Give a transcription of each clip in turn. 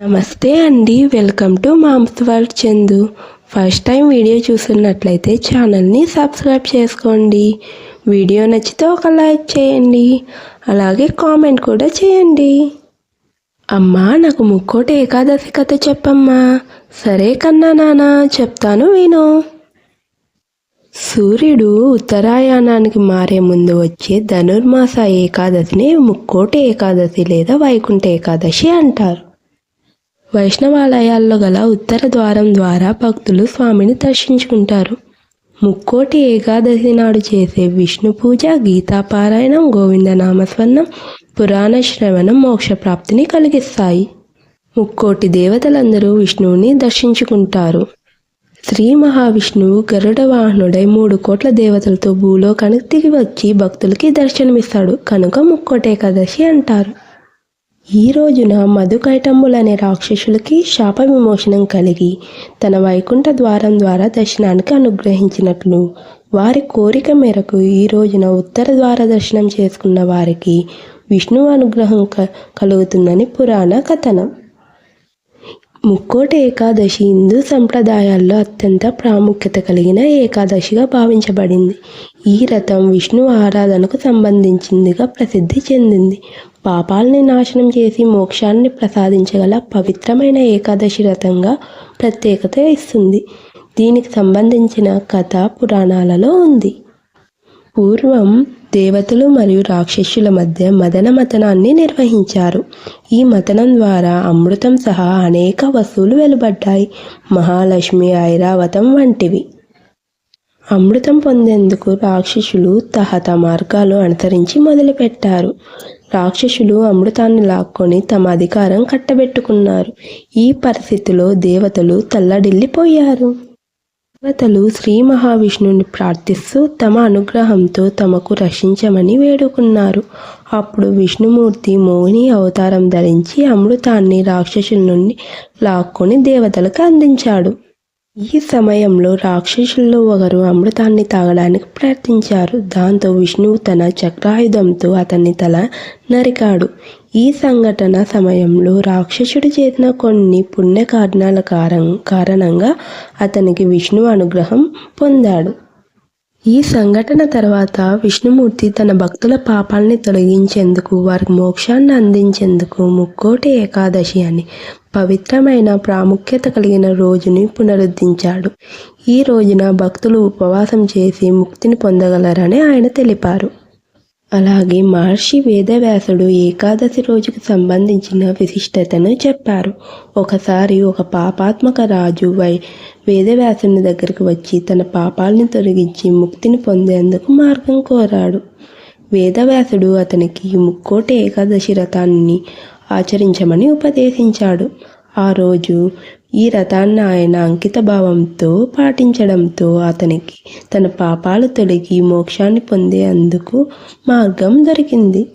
నమస్తే అండి welcome to moms world Chandu. First time video చూస్తున్నట్లయితే ఛానల్ని సబ్స్క్రైబ్ చేసుకోండి. వీడియో నచ్చితే ఒక లైక్ చేయండి. అలాగే కామెంట్ కూడా చేయండి. అమ్మా నాకు ముక్కోటి ఏకాదశి కథ చెప్పమ్మా. సరే కన్నా నాన్న చెప్తాను విను. సూర్యుడు ఉత్తరాయణానికి మారే ముందు వచ్చే ధనుర్మాస ఏకాదశిని ముక్కోటి ఏకాదశి లేదా వైకుంఠ ఏకాదశి అంటారు. వైష్ణవాలయాల్లో గల ఉత్తర ద్వారం ద్వారా భక్తులు స్వామిని దర్శించుకుంటారు. ముక్కోటి ఏకాదశి నాడు చేసే విష్ణు పూజ గీతాపారాయణం గోవిందనామస్వర్ణం పురాణ శ్రవణం మోక్షప్రాప్తిని కలిగిస్తాయి. ముక్కోటి దేవతలందరూ విష్ణువుని దర్శించుకుంటారు. శ్రీ మహావిష్ణువు గరుడ వాహనుడై మూడు కోట్ల దేవతలతో భూలోకానికి దిగి వచ్చి భక్తులకి దర్శనమిస్తాడు. కనుక ముక్కోటి ఏకాదశి అంటారు. ఈ రోజున మధుకైటంబులనే రాక్షసులకి శాప విమోచనం కలిగి తన వైకుంఠ ద్వారం ద్వారా దర్శనానికి అనుగ్రహించినట్లు వారి కోరిక మేరకు ఈ రోజున ఉత్తర ద్వార దర్శనం చేసుకున్న వారికి విష్ణువు అనుగ్రహం క కలుగుతుందని పురాణ కథనం. ముక్కోటి ఏకాదశి హిందూ సంప్రదాయాల్లో అత్యంత ప్రాముఖ్యత కలిగిన ఏకాదశిగా భావించబడింది. ఈ రథం విష్ణు ఆరాధనకు సంబంధించిందిగా ప్రసిద్ధి చెందింది. పాపాలని నాశనం చేసి మోక్షాన్ని ప్రసాదించగల పవిత్రమైన ఏకాదశి రథంగా ప్రత్యేకత ఇస్తుంది. దీనికి సంబంధించిన కథ పురాణాలలో ఉంది. పూర్వం దేవతలు మరియు రాక్షసుల మధ్య మదన మతనాన్ని నిర్వహించారు. ఈ మతనం ద్వారా అమృతం సహా అనేక వస్తువులు వెలువడ్డాయి. మహాలక్ష్మి ఐరావతం వంటివి. అమృతం పొందేందుకు రాక్షసులు తహత మార్గాలు అనుసరించి మొదలుపెట్టారు. రాక్షసులు అమృతాన్ని లాక్కొని తమ అధికారం కట్టబెట్టుకున్నారు. ఈ పరిస్థితిలో దేవతలు తల్లడిల్లిపోయారు. దేవతలు శ్రీ మహావిష్ణువుని ప్రార్థిస్తూ తమ అనుగ్రహంతో తమకు రక్షించమని వేడుకున్నారు. అప్పుడు విష్ణుమూర్తి మోహిని అవతారం ధరించి అమృతాన్ని రాక్షసుల నుండి లాక్కొని దేవతలకు అందించాడు. ఈ సమయంలో రాక్షసుల్లో ఒకరు అమృతాన్ని తాగడానికి ప్రయత్నించారు. దాంతో విష్ణువు తన చక్రాయుధంతో అతన్ని తల నరికాడు. ఈ సంఘటన సమయంలో రాక్షసుడు చేసిన కొన్ని పుణ్యకారణాల కారం కారణంగా అతనికి విష్ణు అనుగ్రహం పొందాడు. ఈ సంఘటన తర్వాత విష్ణుమూర్తి తన భక్తుల పాపాల్ని తొలగించేందుకు వారికి మోక్షాన్ని అందించేందుకు ముక్కోటి ఏకాదశి అని పవిత్రమైన ప్రాముఖ్యత కలిగిన రోజుని పునరుద్ధరించాడు. ఈ రోజున భక్తులు ఉపవాసం చేసి ముక్తిని పొందగలరని ఆయన తెలిపారు. అలాగే మహర్షి వేదవ్యాసుడు ఏకాదశి రోజుకు సంబంధించిన విశిష్టతను చెప్పారు. ఒకసారి ఒక పాపాత్మక రాజు వై వేదవ్యాసుని దగ్గరికి వచ్చి తన పాపాలను తొలగించి ముక్తిని పొందేందుకు మార్గం కోరాడు. వేదవ్యాసుడు అతనికి ముక్కోటి ఏకాదశి రథాన్ని ఆచరించమని ఉపదేశించాడు. ఆ రోజు ఈ రథాన్ని ఆయన అంకిత భావంతో పాటించడంతో అతనికి తన పాపాలు తొలగి మోక్షాన్ని పొందేందుకు మార్గం దొరికింది.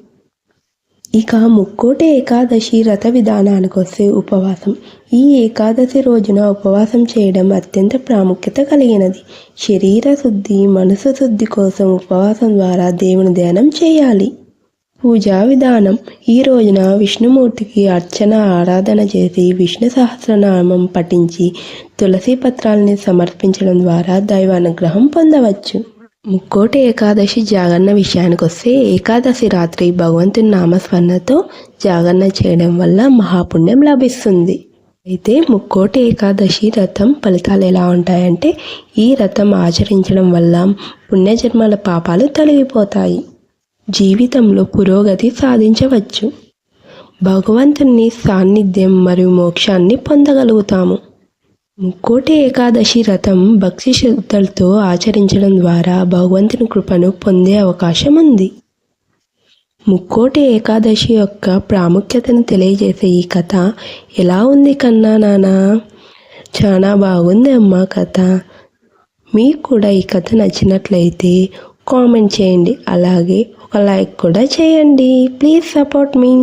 ఇక ముక్కోటి ఏకాదశి రథ విధానానికి వస్తే ఉపవాసం. ఈ ఏకాదశి రోజున ఉపవాసం చేయడం అత్యంత ప్రాముఖ్యత కలిగినది. శరీర శుద్ధి మనసు శుద్ధి కోసం ఉపవాసం ద్వారా దేవుని ధ్యానం చేయాలి. పూజా విధానం. ఈ రోజున విష్ణుమూర్తికి అర్చన ఆరాధన చేసి విష్ణు సహస్రనామం పఠించి తులసి పత్రాలని సమర్పించడం ద్వారా దైవానుగ్రహం పొందవచ్చు. ముక్కోటి ఏకాదశి జాగరణ విషయానికి వస్తే ఏకాదశి రాత్రి భగవంతుని నామస్మరణతో జాగరణ చేయడం వల్ల మహాపుణ్యం లభిస్తుంది. అయితే ముక్కోటి ఏకాదశి రథం ఫలితాలు ఎలా ఉంటాయంటే ఈ రథం ఆచరించడం వల్ల పుణ్యజన్మల పాపాలు తొలగిపోతాయి. జీవితంలో పురోగతి సాధించవచ్చు. భగవంతుని సాన్నిధ్యం మరియు మోక్షాన్ని పొందగలుగుతాము. ముక్కోటి ఏకాదశి రథం భక్తి శ్రద్ధలతో ఆచరించడం ద్వారా భగవంతుని కృపను పొందే అవకాశం ఉంది. ముక్కోటి ఏకాదశి యొక్క ప్రాముఖ్యతను తెలియజేసే ఈ కథ ఎలా ఉంది కన్నా నానా? చాలా బాగుంది అమ్మ కథ. మీకు కూడా ఈ కథ నచ్చినట్లయితే కామెంట్ చేయండి. అలాగే ఒక లైక్ కూడా చేయండి. Please support me.